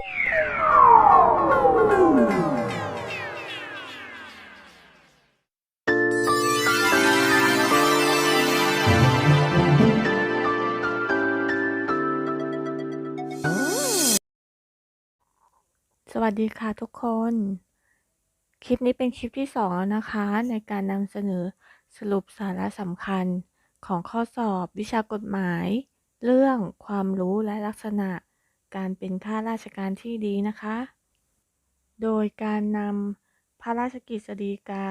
สวัสดีค่ะทุกคน คลิปนี้เป็นคลิปที่สองแล้วนะคะ ในการนำเสนอสรุปสาระสำคัญของข้อสอบวิชากฎหมาย เรื่องความรู้และลักษณะ การเป็นข้าราชการที่ดีนะคะ โดยการนำพระราชกฤษฎีกา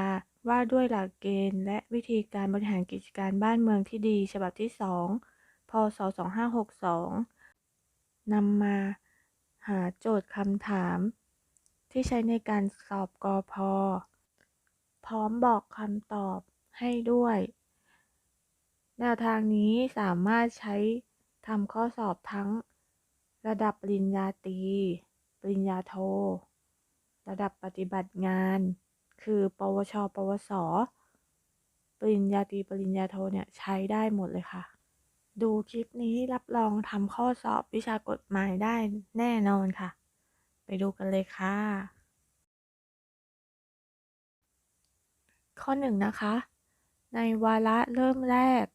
ว่าด้วยหลักเกณฑ์และวิธีการบริหารกิจการบ้านเมืองที่ดีฉบับที่ 2 พศ 2562 นำมาหาโจทย์คำถาม ที่ใช้ในการสอบกอพอพร้อมบอกคำตอบให้ด้วย แนวทางนี้สามารถใช้ทำข้อสอบทั้ง ระดับปริญญาตรี ปริญญาโท ระดับปฏิบัติงาน คือ ปวช ปวส ปริญญาตรี ปริญญาโทเนี่ยใช้ได้หมดเลยค่ะ ดูคลิปนี้รับรองทำข้อสอบวิชากฎหมายได้แน่นอนค่ะ ไปดูกันเลยค่ะ ข้อหนึ่งนะคะ ในวาระเริ่มแรก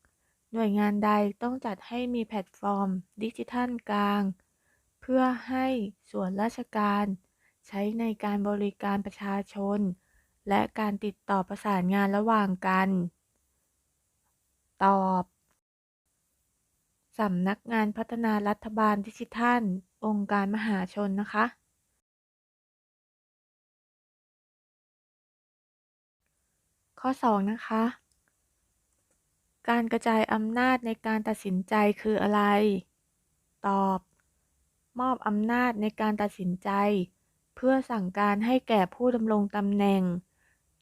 หน่วยงานใดต้องจัดให้มีแพลตฟอร์ม ดิจิทัลกลาง เพื่อให้ส่วนราชการ ใช้ในการบริการประชาชน และการติดต่อประสานงานระหว่างกัน ตอบสำนักงานพัฒนารัฐบาลดิจิทัล องค์การมหาชนนะคะ ข้อ 2 นะคะ การกระจายอำนาจในการตัดสินใจคืออะไร ตอบ มอบอำนาจในการตัดสินใจ เพื่อสั่งการให้แก่ผู้ดำรงตำแหน่ง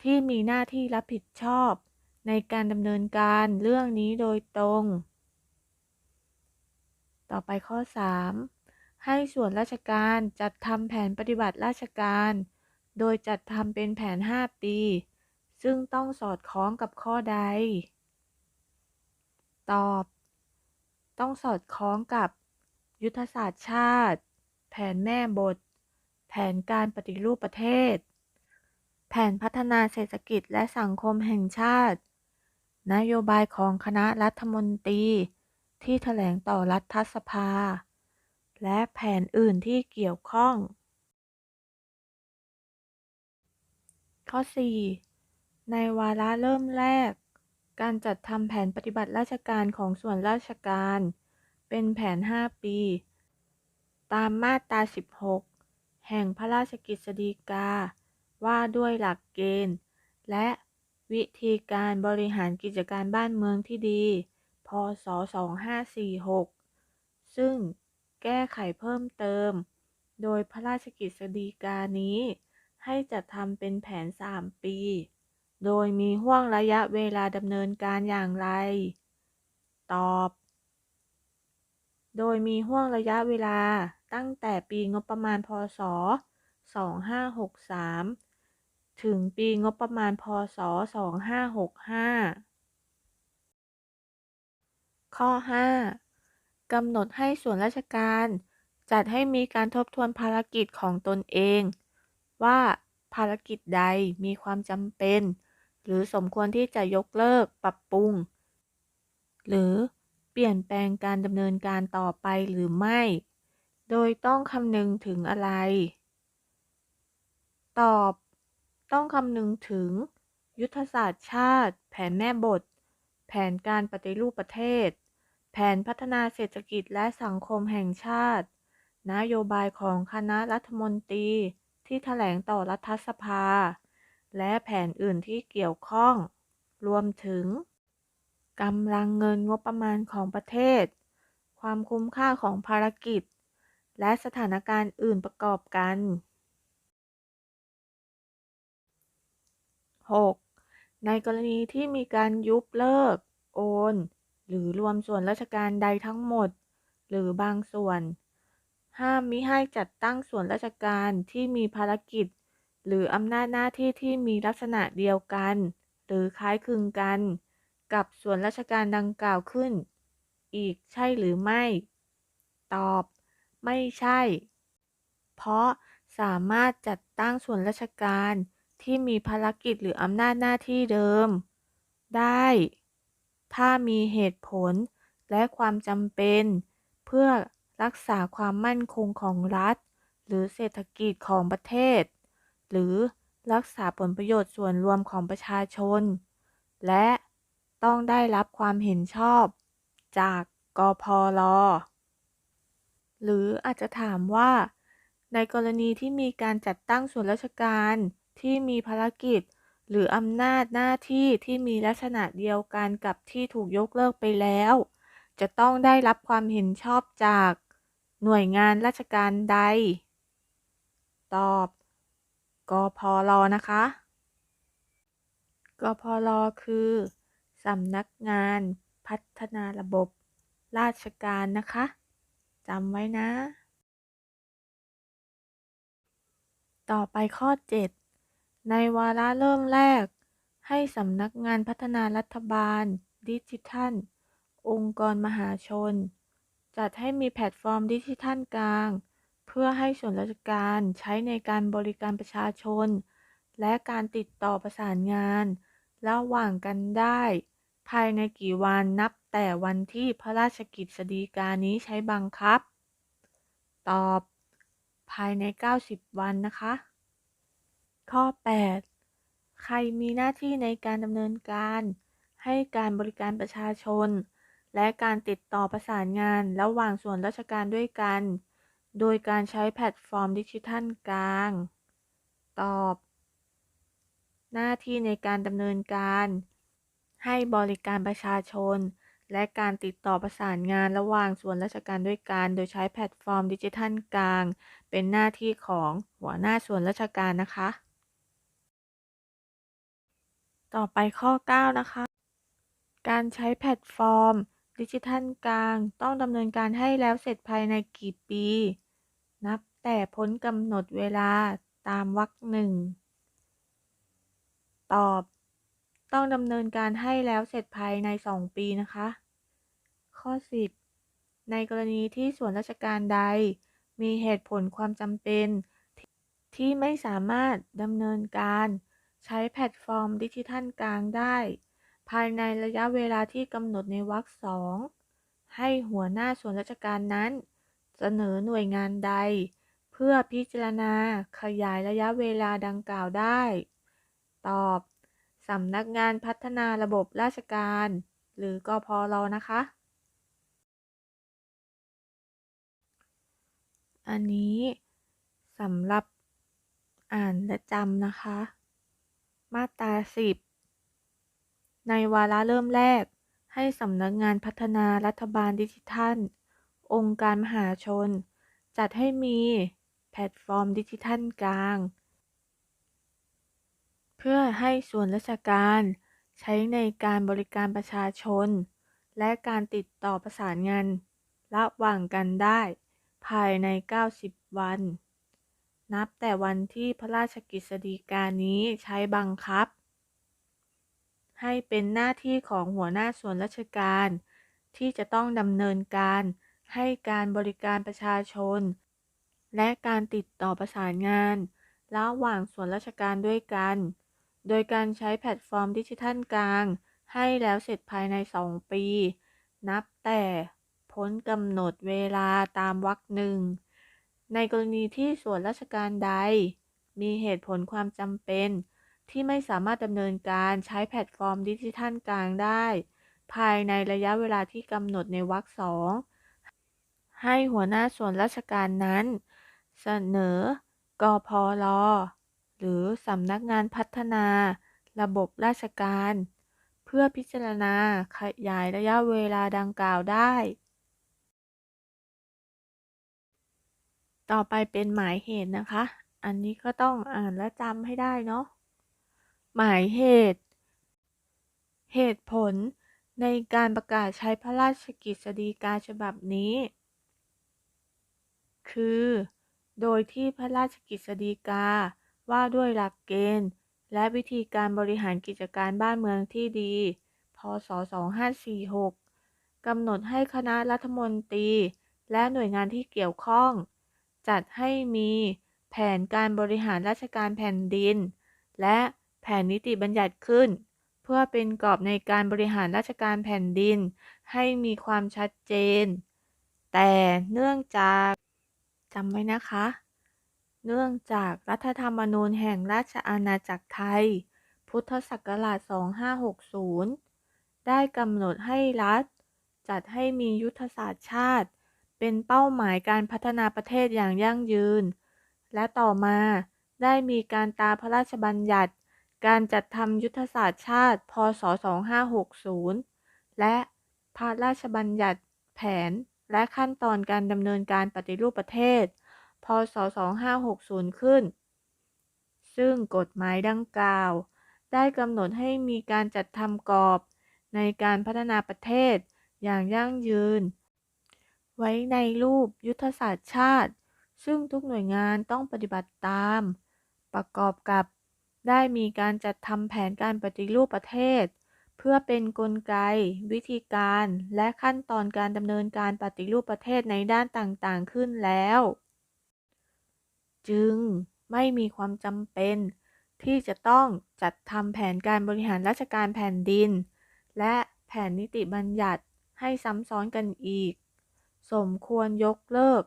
ที่มีหน้าที่รับผิดชอบ ในการดำเนินการเรื่องนี้โดยตรง ต่อไปข้อ 3 ให้ส่วนราชการจัดทำแผนปฏิบัติราชการ โดยจัดทำเป็นแผน 5 ปี ซึ่งต้องสอดคล้องกับข้อใด ตอบ ต้องสอดคล้องกับ ยุทธศาสตร์ชาติ แผนแม่บท แผนการปฏิรูปประเทศ แผนพัฒนาเศรษฐกิจและสังคมแห่งชาติ นโยบายของคณะรัฐมนตรี ที่แถลงต่อรัฐสภา และแผนอื่นที่เกี่ยวข้อง ข้อ 4 ในวาระเริ่มแรก การจัดทำแผนปฏิบัติราชการของส่วนราชการ เป็นแผน 5 ปี ตามมาตรา 16 แห่งพระราชกฤษฎีกา ว่าด้วยหลักเกณฑ์ และวิธีการบริหารกิจการบ้านเมืองที่ดี พ.ศ.2546 ซึ่งแก้ไขเพิ่มเติม โดยพระราชกฤษฎีกานี้ ให้จัดทำเป็นแผน 3 ปี โดยมีห่วงระยะเวลาดำเนินการอย่างไร ตอบ โดยมีห่วงระยะเวลาตั้งแต่ปีงบประมาณพ.ศ.2563 ถึงปีงบประมาณพ.ศ.2565 ข้อ 5 กำหนดให้ส่วนราชการ จัดให้มีการทบทวนภารกิจของตนเอง ว่าภารกิจใดมีความจำเป็น หรือสมควรที่จะยกเลิกปรับปรุง หรือ เปลี่ยนแปลงการดำเนินการต่อไปหรือไม่ โดยต้องคำนึงถึงอะไร ตอบ ต้องคำนึงถึง ยุทธศาสตร์ชาติ แผนแม่บท แผนการปฏิรูปประเทศ แผนพัฒนาเศรษฐกิจและสังคมแห่งชาติ นโยบายของคณะรัฐมนตรีที่แถลงต่อรัฐสภา และแผนอื่นที่เกี่ยวข้อง รวมถึง กำลังเงินงบประมาณของประเทศ ความคุ้มค่าของภารกิจ และสถานการณ์อื่นประกอบกัน 6. ในกรณีที่มีการยุบเลิก โอน หรือรวมส่วนราชการใดทั้งหมด หรือบางส่วน ห้ามมิให้จัดตั้งส่วนราชการที่มีภารกิจ หรืออำนาจหน้าที่ที่มีลักษณะเดียวกัน หรือคล้ายคลึงกัน กับส่วนราชการดังกล่าวขึ้น อีกใช่หรือไม่ ตอบ ไม่ใช่ เพราะสามารถจัดตั้งส่วนราชการที่มีภารกิจหรืออำนาจหน้าที่เดิม ได้ ถ้ามีเหตุผลและความจำเป็น เพื่อรักษาความมั่นคงของรัฐ หรือเศรษฐกิจของประเทศ หรือรักษาผลประโยชน์ส่วนรวมของประชาชน และ ต้องได้รับความเห็นชอบจากกพลหรืออาจจะถามว่า ในกรณีที่มีการจัดตั้งส่วนราชการที่มีภารกิจ หรืออำนาจหน้าที่ที่มีลักษณะเดียวกันกับที่ถูกยกเลิกไปแล้ว จะต้องได้รับความเห็นชอบจากหน่วยงานราชการใด ตอบกพลนะคะกพลคือ สำนักงานพัฒนาระบบราชการนะคะจำไว้นะ ต่อไปข้อ 7 ในวาระเริ่มแรก ให้สำนักงานพัฒนารัฐบาล ดิจิทัล องค์กรมหาชน จัดให้มีแพลตฟอร์มดิจิทัลกลาง เพื่อให้ส่วนราชการใช้ในการบริการประชาชน และการติดต่อประสานงาน ระหว่างกันได้ ภายในกี่วันนับแต่วันที่พระราชกฤษฎีกานี้ใช้บังคับ ตอบ ภายใน 90 วันนะคะ ข้อ 8 ใครมีหน้าที่ในการดำเนินการ ให้การบริการประชาชน และการติดต่อประสานงานระหว่างส่วนราชการด้วยกัน โดยการใช้แพลตฟอร์มดิจิทัลกลาง ตอบ หน้าที่ในการดำเนินการ ให้บริการประชาชน และการติดต่อประสานงานระหว่างส่วนราชการด้วยกัน โดยใช้แพลตฟอร์มดิจิทัลกลาง เป็นหน้าที่ของหัวหน้าส่วนราชการนะคะ ต่อไปข้อ 9 นะคะ การใช้แพลตฟอร์มดิจิทัลกลาง ต้องดำเนินการให้แล้วเสร็จภายในกี่ปี นับแต่พ้นกำหนดเวลาตามวรรคหนึ่ง ตอบ ต้องดำเนินการให้แล้วเสร็จภายใน 2 ปีนะคะ ข้อ 10 ในกรณีที่ส่วนราชการใด มีเหตุผลความจำเป็น ที่ไม่สามารถดำเนินการใช้แพลตฟอร์มดิจิทัลกลางได้ ภายในระยะเวลาที่กำหนดในวรรคสองให้หัวหน้าส่วนราชการนั้น เสนอหน่วยงานใด เพื่อพิจารณาขยายระยะเวลาดังกล่าวได้ ตอบ สำนักงานพัฒนาระบบราชการ หรือกพลนะคะ อันนี้สำหรับอ่านและจำนะคะ มาตรา10ในวาระเริ่มแรก ให้สำนักงานพัฒนารัฐบาลดิจิทัล องค์การมหาชน จัดให้มีแพลตฟอร์มดิจิทัลกลาง พื่อให้ส่วนราชการใช้ในการบริการประชาชน และการติดต่อประสานงานระหว่างกันได้ ภายใน 90 วัน นับแต่วันที่พระราชกฤษฎีกานี้ใช้บังคับ ให้เป็นหน้าที่ของหัวหน้าส่วนราชการ ที่จะต้องดำเนินการให้การบริการประชาชน และการติดต่อประสานงาน ระหว่างส่วนราชการด้วยกัน โดยการใช้แพลตฟอร์มดิจิทัลกลาง ให้แล้วเสร็จภายใน 2 ปี นับแต่พ้นกำหนดเวลาตามวรรคหนึ่ง ในกรณีที่ส่วนราชการใด มีเหตุผลความจำเป็น ที่ไม่สามารถดำเนินการใช้แพลตฟอร์มดิจิทัลกลางได้ ภายในระยะเวลาที่กำหนดในวรรคสองให้หัวหน้าส่วนราชการนั้น เสนอกพล หรือสำนักงานพัฒนา ระบบราชการ เพื่อพิจารณาขยายระยะเวลาดังกล่าวได้ ต่อไปเป็นหมายเหตุนะคะ อันนี้ก็ต้องอ่านและจำให้ได้เนาะ หมายเหตุ เหตุผลในการประกาศใช้พระราชกฤษฎีกาฉบับนี้ คือ โดยที่พระราชกฤษฎีกา ว่าด้วยหลักเกณฑ์ และวิธีการบริหารกิจการบ้านเมืองที่ดี พศ 2546 กำหนดให้คณะรัฐมนตรี และหน่วยงานที่เกี่ยวข้อง จัดให้มีแผนการบริหารราชการแผ่นดิน และแผนนิติบัญญัติขึ้น เพื่อเป็นกรอบในการบริหารราชการแผ่นดิน ให้มีความชัดเจน แต่เนื่องจากจำไว้นะคะ เนื่องจากรัฐธรรมนูญแห่งราชอาณาจักรไทย พุทธศักราช 2560 ได้กำหนดให้รัฐ จัดให้มียุทธศาสตร์ชาติ เป็นเป้าหมายการพัฒนาประเทศอย่างยั่งยืน และต่อมาได้มีการตามพระราชบัญญัติ การจัดทำยุทธศาสตร์ชาติ พ.ศ.2560 และพระราชบัญญัติแผนและขั้นตอนการดำเนินการปฏิรูปประเทศ พ.ศ.2560 ขึ้น ซึ่งกฎหมายดังกล่าว ได้กำหนดให้มีการจัดทำกรอบในการพัฒนาประเทศอย่างยั่งยืน ไว้ในรูปยุทธศาสตร์ชาติ ซึ่งทุกหน่วยงานต้องปฏิบัติตาม ประกอบกับได้มีการจัดทำแผนการปฏิรูปประเทศ เพื่อเป็นกลไก วิธีการ และขั้นตอนการดำเนินการปฏิรูปประเทศในด้านต่างๆขึ้นแล้ว จึงไม่มีความจำเป็น ที่จะต้องจัดทำแผนการบริหารราชการแผ่นดิน และแผนนิติบัญญัติให้ซ้ำซ้อนกันอีก สมควรยกเลิก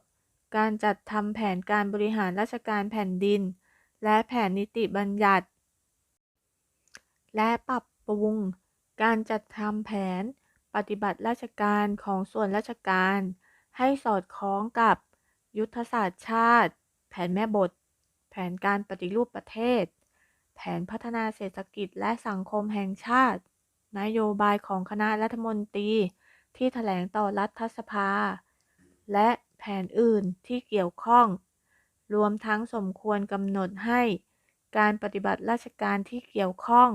การจัดทำแผนการบริหารราชการแผ่นดิน และแผนนิติบัญญัติ และปรับปรุง การจัดทำแผนปฏิบัติราชการของส่วนราชการ ให้สอดคล้องกับยุทธศาสตร์ชาติ ผนแม่บท แผนการปฏิรูปประเทศ แผนพัฒนาเศรษฐกิจและสังคมแห่งชาติ นโยบายของคณะรัฐมนตรีที่แถลงต่อรัฐสภา และแผนอื่นที่เกี่ยวข้อง รวมทั้งสมควรกำหนดให้การปฏิบัติราชการที่เกี่ยวข้อง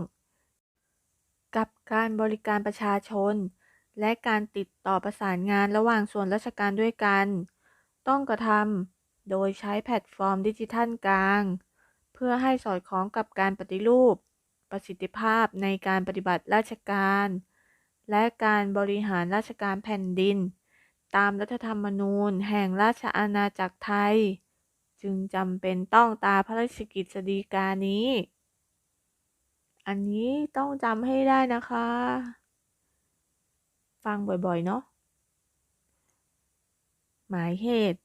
กับการบริการประชาชน และการติดต่อประสานงานระหว่างส่วนราชการด้วยกัน ต้องกระทำ โดยใช้แพลตฟอร์มดิจิทัลกลาง เพื่อให้สอดคล้องกับการปฏิรูป ประสิทธิภาพในการปฏิบัติราชการ และการบริหารราชการแผ่นดิน ตามรัฐธรรมนูญแห่งราชอาณาจักรไทย จึงจำเป็นต้องตาพระราชกฤษฎีกานี้ อันนี้ต้องจำให้ได้นะคะ ฟังบ่อยๆ เนาะหมายเหตุ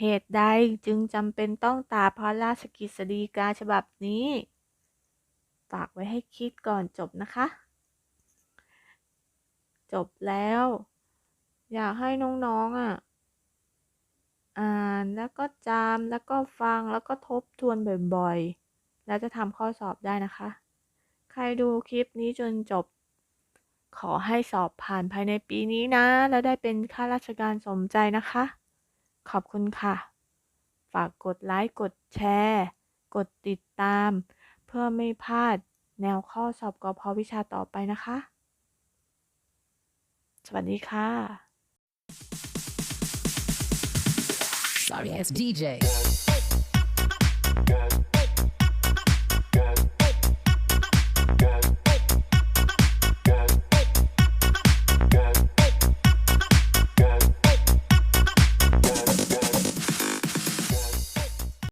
เหตุใดจึงจำเป็นต้องตาพระราชกฤษฎีกาฉบับนี้ ฝากไว้ให้คิดก่อนจบนะคะ จบแล้ว อยากให้น้องๆอะอ่านแล้วก็จำแล้วก็ฟังแล้วก็ทบทวนบ่อยๆ แล้วจะทำข้อสอบได้นะคะ ใครดูคลิปนี้จนจบ ขอให้สอบผ่านภายในปีนี้นะ แล้วได้เป็นข้าราชการสมใจนะคะ ขอบคุณค่ะ ฝากกดไลค์ กดแชร์ กดติดตาม เพื่อไม่พลาดแนวข้อสอบกพวิชาต่อไปนะคะ สวัสดีค่ะ Sorry it's DJ.